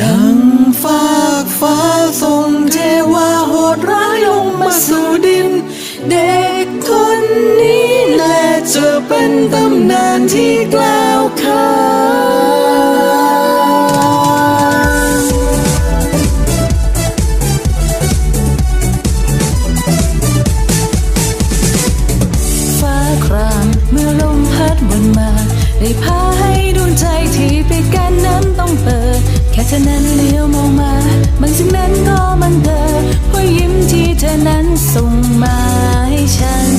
ดังฟากฟ้าส่งเทวาโหดร้ายลงมาสู่ดิน เด็กคนนี้แหละจะเป็นตำนานที่กล่าวขานฟ้าครามเมื่อลมพัดวนมา ได้พาให้ดวงใจที่ไปกันนั้นต้องเปิด ค่เธอนั้นเลี้ยวมองมาบางสิ่งนั้นก็มันเกิดเพราะยิ้มที่เธอนั้นส่งมาให้ฉัน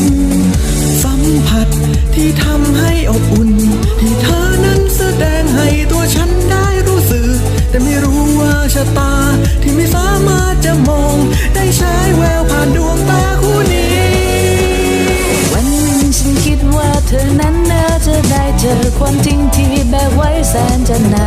สัมผัสที่ทำให้อบอุ่น ที่เธอนั้นแสดงให้ตัวฉันได้รู้สึก แต่ไม่รู้ว่าชะตาที่ไม่สามารถจะมอง ได้ใช้แววผ่านดวงตาคู่นี้ วันหนึ่งฉันคิดว่าเธอนั้นน่าจะได้เจอความจริงที่แบกไว้แสนจะนานมัน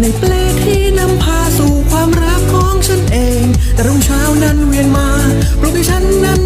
ในเปลที่นำพาสู่ความรักของฉันเอง แต่รุ่งเช้านั้นเวียนมาปลุกให้ฉันนั้น